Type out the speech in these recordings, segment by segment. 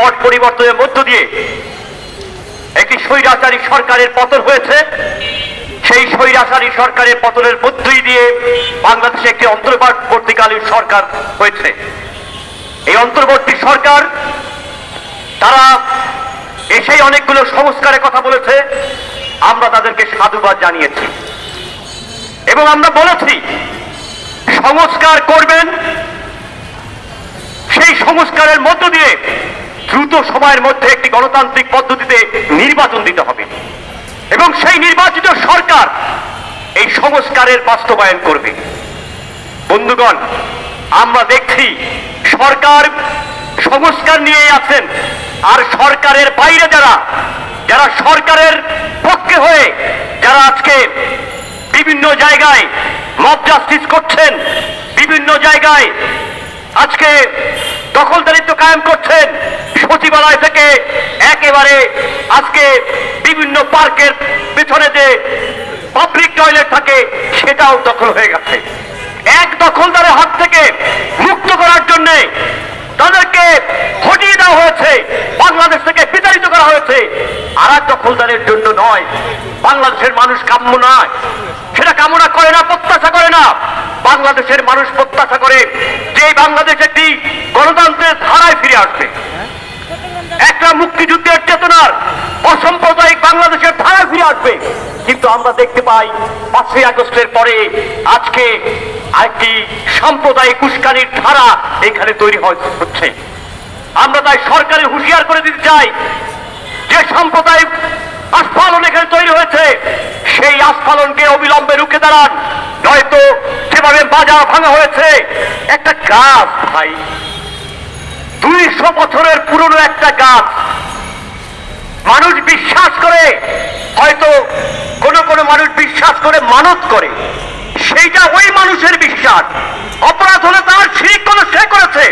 পট পরিবর্তনের মধ্য দিয়ে একটি স্বৈরাচারী সরকারের পতন হয়েছে। সেই স্বৈরাচারী সরকারের পতনের মধ্যই দিয়ে বাংলাদেশে একটি অন্তর্বর্তীকালীন সরকার হয়েছে। এই অন্তর্বর্তী সরকার, তারা এসেই অনেকগুলো সংস্কারের কথা বলেছে। আমরা তাদেরকে সাধুবাদ জানিয়েছি। এবং আমরা বলেছি, সংস্কার করবেন, সেই সংস্কারের মধ্য দিয়ে দ্রুত সময়ের মধ্যে একটি গণতান্ত্রিক পদ্ধতিতে নির্বাচন দিতে হবে। এবং সেই নির্বাচিত সরকার এই সংস্কারের বাস্তবায়ন করবে। বন্ধুগণ, আমরা দেখছি সরকার সংস্কার নিয়ে আছেন, আর সরকারের বাইরে যারা যারা সরকারের পক্ষে হয়ে, যারা আজকে বিভিন্ন জায়গায় মব জাস্টিস করছেন, বিভিন্ন জায়গায় আজকে করছেন সচিবালয় থেকে একেবারে আজকে বিভিন্ন পার্কের পেছনে যে পাবলিক টয়লেট থাকে, সেটাও দখল হয়ে গেছে। এক দখলদারের হাত থেকে মুক্ত করার জন্য তাদেরকে হটিয়ে দেওয়া হয়েছে, বাংলাদেশ থেকে বিতাড়িত করা হয়েছে। আর এক দখলদারের জন্য নয়, বাংলাদেশের মানুষ কাম্য নয়। সেটা কামনা করে না, প্রত্যাশা করে না। বাংলাদেশের মানুষ প্রত্যাশা করে যে বাংলাদেশ একটি গণতন্ত্রের ধারায় ফিরে আসবে একটা মুক্তিযুদ্ধের চেতনার অসাম্প্রদায়িক বাংলাদেশের ধারা ফিরে আসবে। কিন্তু আমরা দেখতে পাই, পাঁচই আগস্টের পরে আজকে একটি সাম্প্রদায়িক উস্কানির ধারা এখানে তৈরি হচ্ছে। আমরা তাই সরকারের হুঁশিয়ার করে দিতে চাই যে সাম্প্রদায়িক আস্ফালন এখানে তৈরি হয়েছে, সেই আস্ফালনকে অবিলম্বে রুখে দাঁড়ান। নয়তো যেভাবে বাজার ভাঙা হয়েছে। একটা গাছ, ভাই। দুইশো বছরের পুরনো একটা গাছ। মানুষ বিশ্বাস করে, হয়তো কোন কোন মানুষ বিশ্বাস করে, মানত করে। সেইটা ওই মানুষের বিশ্বাস। অপরাধ হলে তার শিরিক করে সে করেছে।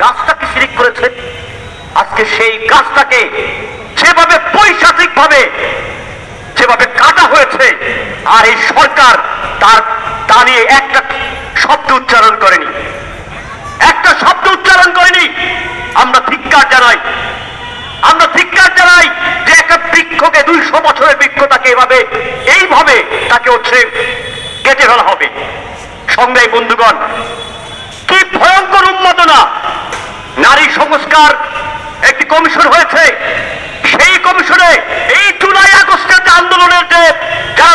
গাছটাকে শিরিক করেছে? আজকে সেই গাছটাকে যেভাবে পৈশাচিক ভাবে যেভাবে কাটা হয়েছে, আর এই সরকার তার, তা নিয়ে একটা শব্দ উচ্চারণ করেনি। একটা শব্দ উচ্চারণ করেনি। আমরা ধিক্কার জানাই। আমরা ধিক্কার জানাই যে একটা বৃক্ষকে দুইশো বছরের বৃক্ষ তাকে এভাবে এইভাবে তাকে হচ্ছে কেটে ফেলা হবে। সংগ্রামী বন্ধুগণ, কি ভয়ঙ্কর উন্মাদনা! নারী সংস্কার একটি কমিশন হয়েছে। সেই কমিশনে এই জুলাই আগস্টের যে আন্দোলনের যে যারা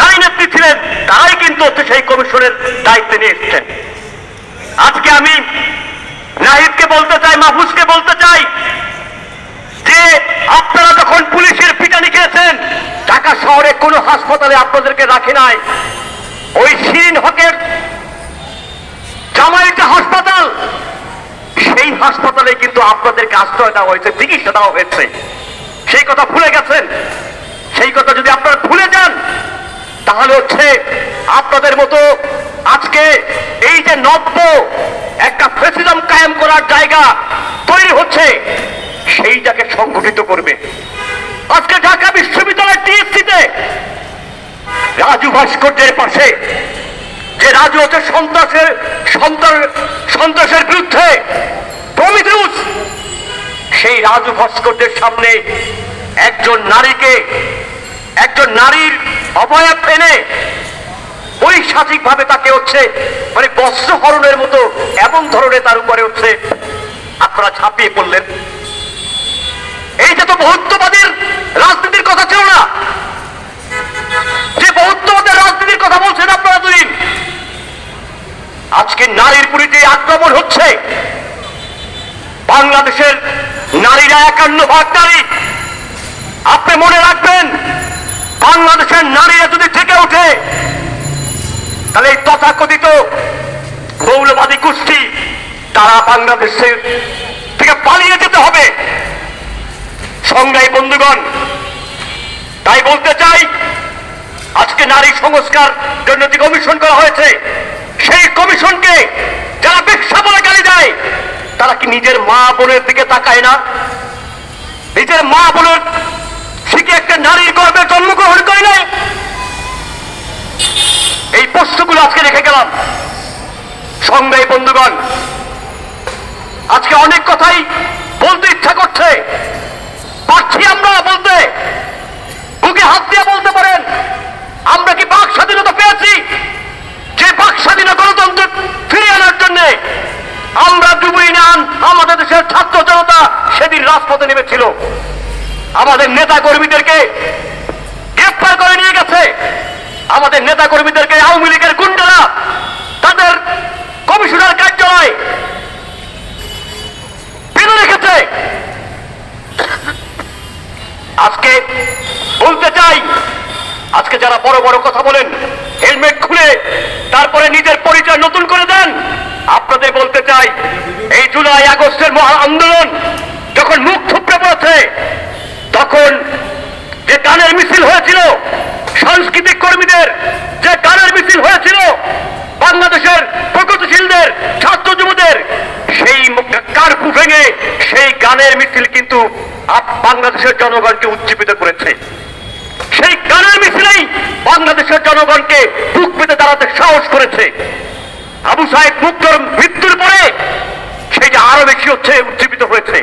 নারী নেত্রী ছিলেন, তারাই কিন্তু হচ্ছে সেই কমিশনের দায়িত্বে নিয়ে এসছেন আজকে আমি নাহিদকে বলতে চাই মাহফুজকে বলতে চাই যে আপনারা যখন পুলিশের পিটানি খেয়েছেন ঢাকা শহরে কোনো হাসপাতালে আপনাদেরকে রাখে নাই। ওই শিরিন হকের জামাইটা হাসপাতাল, সেই হাসপাতালে কিন্তু আপনাদেরকে আশ্রয় দেওয়া হয়েছে, চিকিৎসা দেওয়া হয়েছে। সেই কথা ভুলে গেছেন? সেই কথা যদি আপনারা ভুলে যান, তাহলে হচ্ছে আপনাদের মতো আজকে এই যে নব্য একটা ফেসিজম কায়েম করার জায়গা তৈরি হচ্ছে, সেইটাকে সংগঠিত করবে। আজকে ঢাকা বিশ্ববিদ্যালয় টিএসসিতে রাজু ভাস্কর্যের পাশে, যে রাজু হচ্ছে সন্ত্রাসের সন্ত্রাসের বিরুদ্ধে প্রমিথিউস সেই রাজু ভাস্কর্যের সামনে একজন নারীকে, একজন নারীর অবয়ব এনে বৈশাচিক ভাবে তাকে হচ্ছে মানে বস্ত্র হরণের মতো এমন ধরনের তার উপরে হচ্ছে আপনারা ঝাঁপিয়ে পড়লেন। এইটা তো বহুত্ববাদীর রাজনীতির কথা ছিল না যে বহুত্ববাদের রাজনীতির কথা বলছেন আপনারা দুদিন আজকে নারীর প্রতি যে আক্রমণ হচ্ছে বাংলাদেশের নারীরা একান্ন ভাগ নারী আপনি মনে রাখবেন, বাংলাদেশের নারীরা যদি থেকে ওঠে, তাহলে এই তথাকথিত মৌলবাদী গোষ্ঠী তারা বাংলাদেশের থেকে পালিয়ে যেতে হবে। সংগ্রামী বন্ধুগণ, তাই বলতে চাই, আজকে নারী সংস্কার জন্য যে কমিশন করা হয়েছে। সেই কমিশনকে যারা ভিক্ষা বলে গালি দেয়, তারা কি নিজের মা বোনের দিকে তাকায় না? নিজের মা বলুন শিখে একটা নারীর গর্বে জন্মগ্রহণ করে নাই। এই প্রশ্নগুলো আজকে রেখে গেলাম। সঙ্গে বন্ধুগণ, আজকে অনেক কথাই বলতে ইচ্ছা করছে। পারছি আমরা বলতে, বুকে হাত দিয়ে বলতে পারেন, আমরা কি বাক স্বাধীনতা পেয়েছি? যে বাক স্বাধীনতা গণতন্ত্র ফিরে আনার জন্য আমরা যুব নান, আমাদের দেশের ছাত্র জনতা সেদিন রাজপথে নেমে নেতা কর্মীদেরকে গ্রেফতার করে নিয়ে গেছে। আমাদের নেতা কর্মীদেরকে আওয়ামী লীগের গুন্ডারা, তাদের কমিশনার কার্যালয় বেঁধে রেখেছে। আজকে বলতে চাই, আজকে যারা বড় বড় কথা বলেন, হেলমেট খুলে তারপরে নিজের পরিচয় নতুন করে দেন, আপনাদের বলতে চাই, এই জুলাই আগস্টের মহা আন্দোলন মিছিল হয়েছিল। সাংস্কৃতিক কর্মীদের যে গানের মিছিল হয়েছিল, বাংলাদেশের প্রগতিশীলদের, ছাত্র যুবদের, সেই কার্ফু ভেঙে সেই গানের মিছিল কিন্তু বাংলাদেশের জনগণকে উজ্জীবিত করেছে। সেই গানের মিছিলেই বাংলাদেশের জনগণকে বুক পেতে দাঁড়াতে সাহস করেছে। আবু সাহেব মুক্তর মৃত্যুর পরে সেই যে আরও বেশি হচ্ছে, উজ্জীবিত হয়েছে।